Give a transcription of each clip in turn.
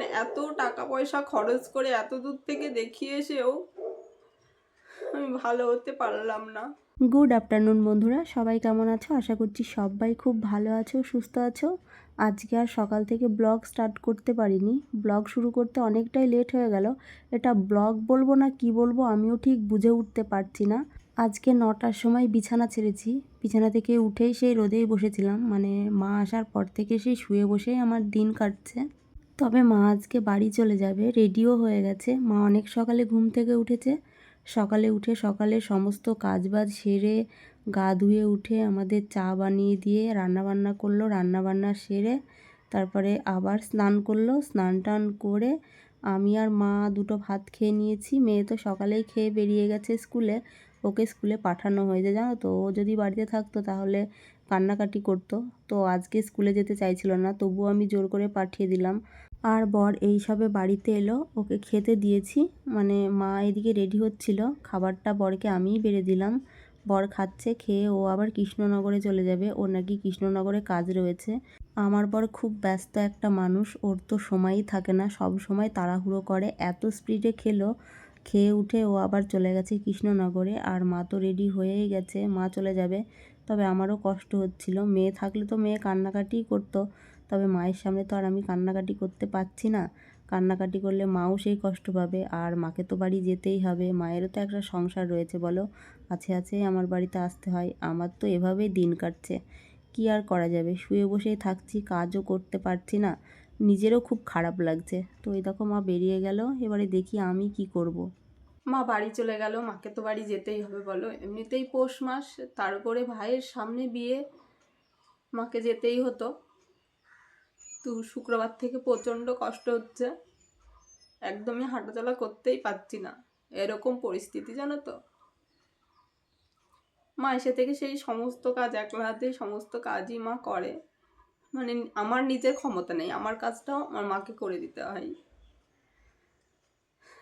মানে এত টাকা পয়সা খরচ করে এত দূর থেকে দেখিয়ে এসেও আমি ভালো হতে পারলাম না। গুড আফটারনুন বন্ধুরা, সবাই কেমন আছো? আশা করছি সবাই খুব ভালো আছো, সুস্থ আছো। আজকে আর সকাল থেকে ব্লগ স্টার্ট করতে পারিনি। ব্লগ শুরু করতে অনেকটাই লেট হয়ে গেল। এটা ব্লগ বলব না কি বলব আমিও ঠিক বুঝে উঠতে পারছি না। আজকে নটার সময় বিছানা ছেড়েছি। বিছানা থেকে উঠেই সেই রোদেই বসেছিলাম। মানে মা আসার পর থেকে সেই শুয়ে বসেই আমার দিন কাটছে। তবে মা আজকে বাড়ি চলে যাবে, রেডিও হয়ে গেছে। মা অনেক সকালে ঘুম থেকে উঠেছে। সকালে উঠে সকালে সমস্ত কাজবাজ সেরে, গা ধুয়ে উঠে আমাদের চা বানিয়ে দিয়ে রান্না বান্না করল রান্না বান্না সেরে তারপরে আবার স্নান করল। স্নান টান করে আমি আর মা দুটো ভাত খেয়ে নিয়েছি। মেয়ে তো সকালেই খেয়ে বেরিয়ে গেছে স্কুলে। ওকে স্কুলে পাঠানো হয়েছে, জানো তো? ও যদি বাড়িতে থাকতো তাহলে কান্নাকাটি করতো। তো আজকে স্কুলে যেতে চাইছিল না, তবুও আমি জোর করে পাঠিয়ে দিলাম। আর বর এই সবে বাড়িতে এলো, ওকে খেতে দিয়েছি। মানে মা এদিকে রেডি হচ্ছিল, খাবারটা বরকে আমিই বেড়ে দিলাম। বর খাচ্ছে, খেয়ে ও আবার কৃষ্ণনগরে চলে যাবে। ওর নাকি কৃষ্ণনগরে কাজ রয়েছে। আমার বর খুব ব্যস্ত একটা মানুষ, ওর তো সময়ই থাকে না। সব সময় তাড়াহুড়ো করে, এত স্পিডে খেলো, খেয়ে উঠে ও আবার চলে গেছে কৃষ্ণনগরে। আর মা তো রেডি হয়েই গেছে, মা চলে যাবে। তবে আমারও কষ্ট হচ্ছিল। মেয়ে থাকলে তো মেয়ে কান্নাকাটিই করতো। তবে মায়ের সামনে তো আর আমি কান্নাকাটি করতে পারছি না। কান্নাকাটি করলে মাও সেই কষ্ট পাবে, আর মাকে তো বাড়ি যেতেই হবে। মায়েরও তো একটা সংসার রয়েছে, বলো। আছে আছে, আমার বাড়িতে আসতে হয়। আমার তো এভাবেই দিন কাটছে। কি আর করা যাবে? শুয়ে বসেই থাকছি, কাজও করতে পারছি না। নিজেরও খুব খারাপ লাগছে। তো এই দেখো, মা বেরিয়ে গেল। এবারে দেখি আমি কি করব। মা বাড়ি চলে গেল। মাকে তো বাড়ি যেতেই হবে, বলো। এমনিতেই পৌষ মাস, তার উপরে ভাইয়ের সামনে বিয়ে মাকে যেতেই হতো। তো শুক্রবার থেকে প্রচণ্ড কষ্ট হচ্ছে। একদমই হাঁটাচলা করতেই পারছি না। এরকম পরিস্থিতি, জানো তো? মা এসে থেকে সেই সমস্ত কাজ একলা হাতেই সমস্ত কাজই মা করে। মানে আমার নিজের ক্ষমতা নেই, আমার কাজটাও আমার মাকে করে দিতে হয়।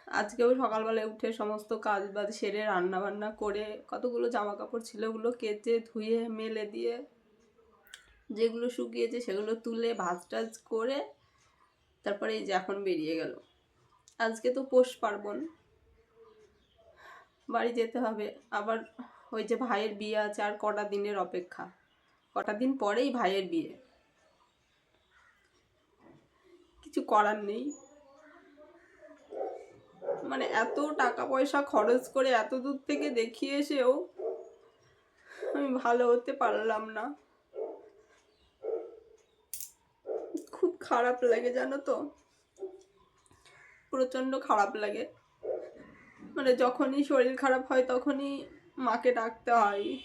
আজকেও সকালবেলায় উঠে সমস্ত কাজ বাজ সেরে রান্না বান্না করে কতগুলো জামা কাপড় ছিল ওগুলো কেচে, ধুয়ে, মেলে দিয়ে যেগুলো শুকিয়েছে সেগুলো তুলে ভাজ টাজ করে তারপরে এই যে এখন বেরিয়ে গেল। আজকে তো পৌষ পার্বণ। বাড়ি যেতে হবে। আবার ওই যে ভাইয়ের বিয়ে আছে আর কটা দিনের অপেক্ষা। কটা দিন পরেই ভাইয়ের বিয়ে। কিছু করার নেই। মানে এত টাকা পয়সা খরচ করে এত দূর থেকে দেখিয়ে এসেও আমি ভালো হতে পারলাম না খুব খারাপ লাগে জানো তো? প্রচণ্ড খারাপ লাগে। মানে যখনই শরীর খারাপ হয়, তখনই মাকে ডাকতে হয়।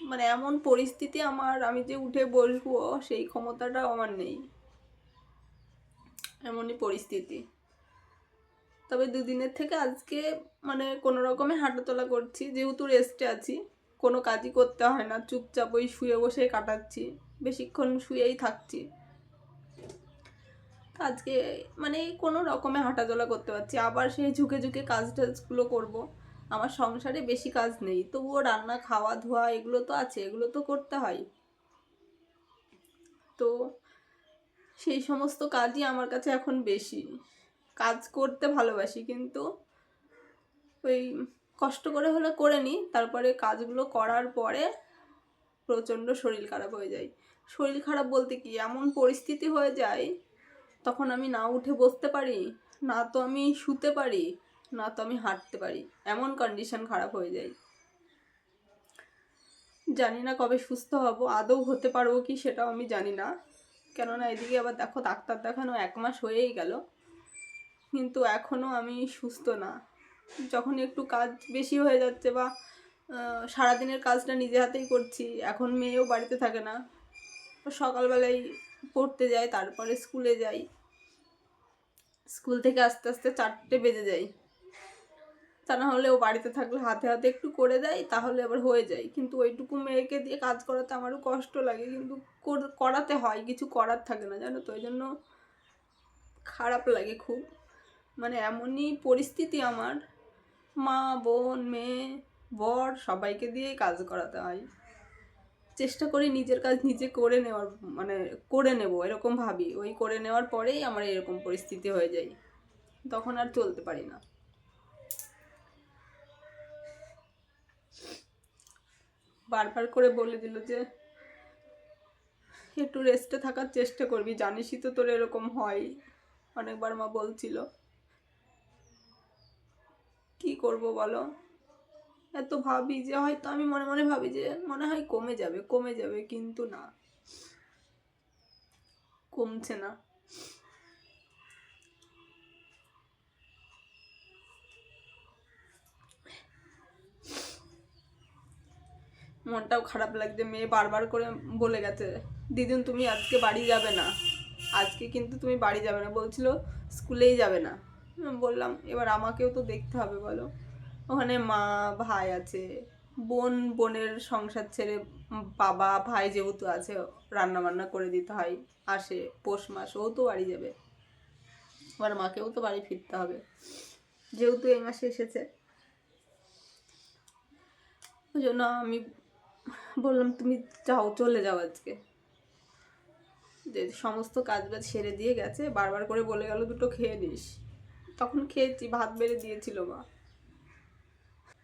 মানে এমন পরিস্থিতি আমার, আমি যে উঠে বসবো, সেই ক্ষমতাটাও আমার নেই। এমনই পরিস্থিতি। তবে দুদিনের থেকে আজকে মানে কোনো রকমে হাঁটাচলা করছি, যেহেতু রেস্টে আছি, কোনো কাজই করতে হয় না। চুপচাপ ওই শুয়ে বসে কাটাচ্ছি, বেশিক্ষণ শুয়েই থাকছি। আজকে মানে কোনো রকমে হাঁটাচলা করতে পারছি, আবার সেই ঝুঁকে ঝুঁকে কাজ টাজগুলো করব। আমার সংসারে বেশি কাজ নেই, তবুও রান্না, খাওয়া, ধোয়া এগুলো তো আছে, এগুলো তো করতে হয়। তো সেই সমস্ত কাজই আমার কাছে এখন বেশি। কাজ করতে ভালোবাসি, কিন্তু ওই কষ্ট করে হলে করে নিই, তারপরে কাজগুলো করার পরে প্রচণ্ড শরীর খারাপ হয়ে যায়। শরীর খারাপ বলতে কি? এমন পরিস্থিতি হয়ে যায় তখন আমি না উঠে বসতে পারি, না তো আমি শুতে পারি, না তো আমি হাঁটতে পারি। এমন কন্ডিশন খারাপ হয়ে যায়। জানি না কবে সুস্থ হব, আদৌ হতে পারব কি সেটাও আমি জানি না। কেননা এদিকে আবার দেখো ডাক্তার দেখানো এক মাস হয়েই গেল। কিন্তু এখনও আমি সুস্থ না। যখন একটু কাজ বেশি হয়ে যাচ্ছে বা সারাদিনের কাজটা নিজে হাতেই করছি, এখন মেয়েও বাড়িতে থাকে না। সকালবেলায় পড়তে যাই, তারপরে স্কুলে যাই। স্কুল থেকে আস্তে আস্তে চারটে বেজে যাই তা না হলে ও বাড়িতে থাকলে হাতে হাতে একটু করে দেয়, তাহলে আবার হয়ে যায়। কিন্তু ওইটুকু মেয়েকে দিয়ে কাজ করাতে আমারও কষ্ট লাগে, কিন্তু কর- করাতে হয়, কিছু করার থাকে না, জানো তো? ওই জন্য খারাপ লাগে খুব। মানে এমনই পরিস্থিতি আমার। মা, বোন, মেয়ে, বর, সবাইকে দিয়েই কাজ করাতে হয়। চেষ্টা করি নিজের কাজ নিজে করে নেওয়ার মানে করে নেব, এরকম ভাবি। ওই করে নেওয়ার পরেই আমার এরকম পরিস্থিতি হয়ে যায়। তখন আর চলতে পারি না। বারবার করে বলে দিল যে, একটু রেস্টে থাকার চেষ্টা করবি, জানিসই তো তোর এরকম হয়। অনেকবার মা বলছিল, কি করব বলো? এত ভাবি যে, হয়তো আমি মনে মনে ভাবি যে, মনে হয় কমে যাবে কমে যাবে, কিন্তু না। কমছে না। মনটাও খারাপ লাগছে, মেয়ে বারবার করে বলে গেছে, দিদিন, তুমি আজকে বাড়ি যাবে না। আজকে কিন্তু তুমি বাড়ি যাবে না, বলছিল, স্কুলেই যাবে না। বললাম, এবার আমাকেও তো দেখতে হবে, বলো। ওখানে মা, ভাই আছে। বোন, বোনের সংসার ছেড়ে বাবা, ভাই যেহেতু আছে রান্না বান্না করে দিতে হয়, আসে, পৌষ মাস, ও তো বাড়ি যাবে। এবার মাকেও তো বাড়ি ফিরতে হবে। যেহেতু এই মাসে এসেছে। ওই জন্য আমি বললাম, তুমি যাও, চলে যাও আজকে। যে সমস্ত কাজ বাজ সেরে দিয়ে গেছে, বারবার করে বলে গেল, দুটো খেয়ে নিস। তখন খেয়েছি, ভাত বেড়ে দিয়েছিল মা।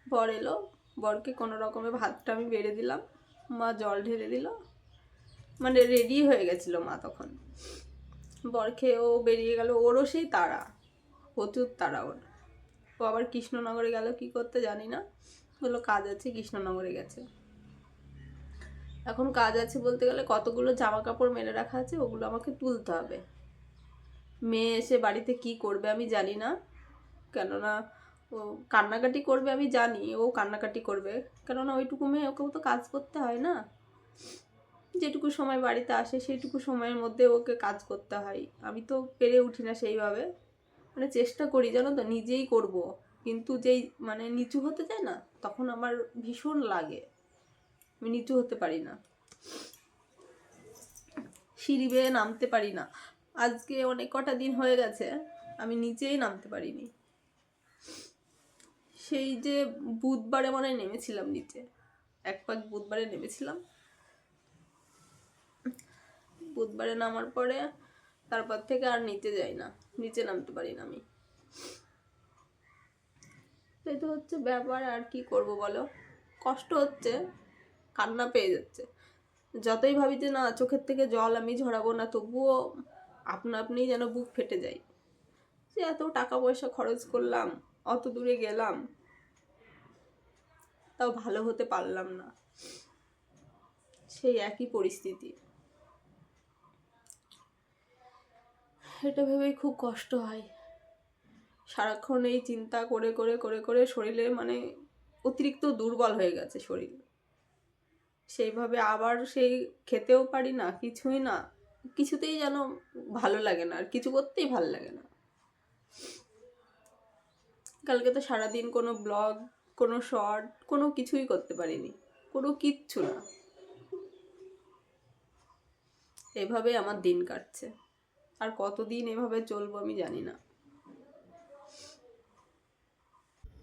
বর এলো। বরকে কোনো রকমে ভাতটা আমি বেড়ে দিলাম। মা জল ঢেলে দিল। মানে রেডি হয়ে গেছিল মা তখন। বর খেয়ে ও বেরিয়ে গেল। ওরও সেই তারা। প্রচুর তারা ওর। ও আবার কৃষ্ণনগরে গেল কি করতে জানি না। বলল, কাজ আছে, কৃষ্ণনগরে গেছে। এখন কাজ আছে বলতে গেলে কতগুলো জামা কাপড় মেলে রাখা আছে, ওগুলো আমাকে তুলতে হবে। মেয়ে এসে বাড়িতে কি করবে আমি জানি না। কেননা ও কান্নাকাটি করবে আমি জানি, ও কান্নাকাটি করবে। কেননা ওইটুকু মেয়ে, ওকেও তো কাজ করতে হয় না। যেটুকু সময় বাড়িতে আসে, সেইটুকু সময়ের মধ্যে ওকে কাজ করতে হয়। আমি তো পেরে উঠি না সেইভাবে। মানে চেষ্টা করি, জানো তো, নিজেই করব। কিন্তু যেই মানে নিচু হতে যায় না, তখন আমার ভীষণ লাগে। আমি নিচু হতে পারি না। সিঁড়ি বেয়ে নামতে পারি না। আজকে অনেক কটা দিন হয়ে গেছে, আমি নিচেই নামতে পারিনি। সেই যে বুধবারে মনে হয় নেমেছিলাম নিচে। এক পাক বুধবারে নেমেছিলাম। বুধবারে নামার পরে তারপর থেকে আর নিচে যাই না। নিচে নামতে পারি না আমি। এই তো হচ্ছে ব্যাপার, আর কি করব বলো? কষ্ট হচ্ছে, কান্না পেয়ে যাচ্ছে। যতই ভাবি যে না, চোখের থেকে জল আমি ঝরাবো না, তবুও আপনা আপনিই যেন বুক ফেটে যায়। যে এত টাকা পয়সা খরচ করলাম অত দূরে গেলাম। তাও ভালো হতে পারলাম না। সেই একই পরিস্থিতি। এটা ভেবেই খুব কষ্ট হয়। সারাক্ষণ এই চিন্তা করে করে করে করে শরীরে মানে অতিরিক্ত দুর্বল হয়ে গেছে শরীর। সেইভাবে আবার সেই খেতেও পারি না, কিছুই না। কিছুতেই যেন ভালো লাগে না, আর কিছু করতেই ভালো লাগে না। কালকে তো সারাদিন কোনো ব্লগ, কোনো শর্ট, কোনো কিছুই করতে পারিনি। কোনো কিচ্ছু না। এভাবে আমার দিন কাটছে। আর কতদিন এভাবে চলবো আমি জানি না।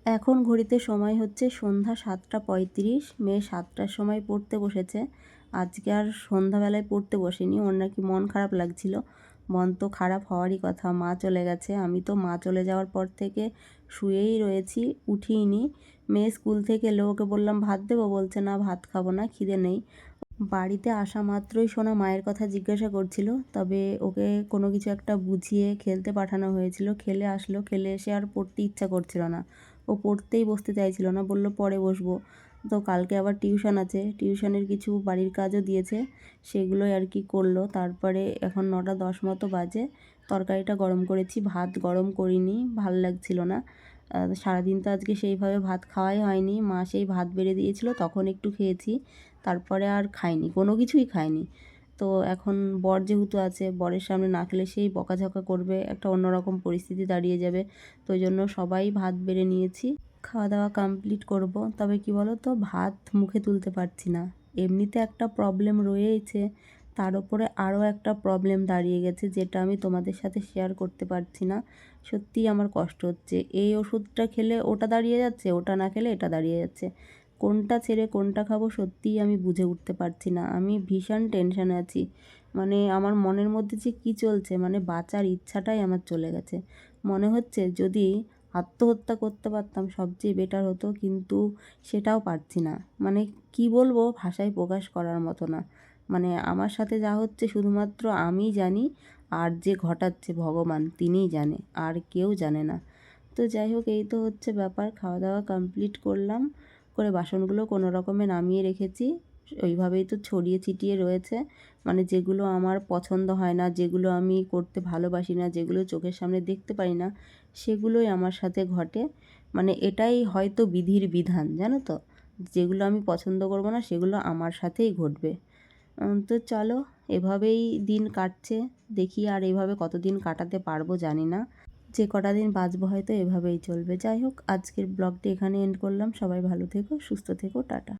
এখন ঘড়িতে সময় হচ্ছে সন্ধ্যা সাতটা পঁয়ত্রিশ। মেয়ে সাতটার সময় পড়তে বসেছে। আজকে আর সন্ধ্যাবেলায় পড়তে বসেনি। ওর নাকি মন খারাপ লাগছিল। মন তো খারাপ হওয়ারই কথা, মা চলে গেছে। আমি তো মা চলে যাওয়ার পর থেকে শুয়েই রয়েছি উঠিনি মেয়ে স্কুল থেকে এলো, ওকে বললাম, ভাত দেবো? বলছে, না, ভাত খাব না, খিদে নেই। বাড়িতে আসা মাত্রই সোনা মায়ের কথা জিজ্ঞাসা করছিল, তবে ওকে কোনো কিছু একটা বুঝিয়ে খেলতে পাঠানো হয়েছিল। খেলে আসলো, খেলে এসে আর পড়তে ইচ্ছা করছিল না। ও পড়তেই বসতে চাইছিল না, বলল, পরে বসবো। তো কালকে আবার টিউশন আছে। টিউশনের কিছু বাড়ির কাজও দিয়েছে। সেগুলোই আর কি করল। তারপরে এখন নটা দশ মতো বাজে। তরকারিটা গরম করেছি। ভাত গরম করিনি। ভালো লাগছিল না। সারাদিন তো আজকে সেইভাবে ভাত খাওয়াই হয়নি। মা সেই ভাত বেড়ে দিয়েছিল, তখন একটু খেয়েছি। তারপরে আর খাইনি। কোনো কিছুই খাইনি। তো এখন বর যেহেতু আছে, বরের সামনে না খেলে সেই বকাঝকা করবে। একটা অন্যরকম পরিস্থিতি দাঁড়িয়ে যাবে। তো জন্য সবাই ভাত বেড়ে নিয়েছি। খাওয়া দাওয়া কমপ্লিট করব। তবে কি বলো তো ভাত মুখে তুলতে পারছি না। এমনিতে একটা প্রবলেম রয়েছে তার উপরে আরও একটা প্রবলেম দাঁড়িয়ে গেছে, যেটা আমি তোমাদের সাথে শেয়ার করতে পারছি না। সত্যিই আমার কষ্ট হচ্ছে। এই ওষুধটা খেলে ওটা দাঁড়িয়ে যাচ্ছে, ওটা না খেলে এটা দাঁড়িয়ে যাচ্ছে। কোনটা ছেড়ে কোনটা খাব সত্যিই আমি বুঝে উঠতে পারছি না। আমি ভীষণ টেনশানে আছি। মানে আমার মনের মধ্যে যে কী চলছে মানে বাঁচার ইচ্ছাটাই আমার চলে গেছে। মনে হচ্ছে যদি আত্মহত্যা করতে পারতাম, সবচেয়ে বেটার হতো, কিন্তু সেটাও পারছি না। মানে কি বলব, ভাষায় প্রকাশ করার মতো না। মানে আমার সাথে যা হচ্ছে, শুধুমাত্র আমিই জানি, আর যে ঘটাচ্ছে ভগবান, তিনিই জানে, আর কেউ জানে না। তো যাই হোক, এই তো হচ্ছে ব্যাপার। খাওয়া দাওয়া কমপ্লিট করলাম, করে বাসনগুলো কোনো রকমে নামিয়ে রেখেছি। ওইভাবেই তো ছড়িয়ে ছিটিয়ে রয়েছে। মানে যেগুলো আমার পছন্দ হয় না, যেগুলো আমি করতে ভালোবাসি না, যেগুলো চোখের সামনে দেখতে পারি না, সেগুলোই আমার সাথে ঘটে। মানে এটাই হয়তো বিধির বিধান, জানো তো? যেগুলো আমি পছন্দ করব না, সেগুলো আমার সাথেই ঘটবে। তো চলো, এভাবেই দিন কাটছে। দেখি আর এভাবে কতদিন কাটাতে পারব জানি না। যে কটা দিন বাঁচবো হয়তো এভাবেই চলবে। যাই হোক, আজকের ব্লগটি এখানে এন্ড করলাম। সবাই ভালো থেকো, সুস্থ থেকো, টাটা।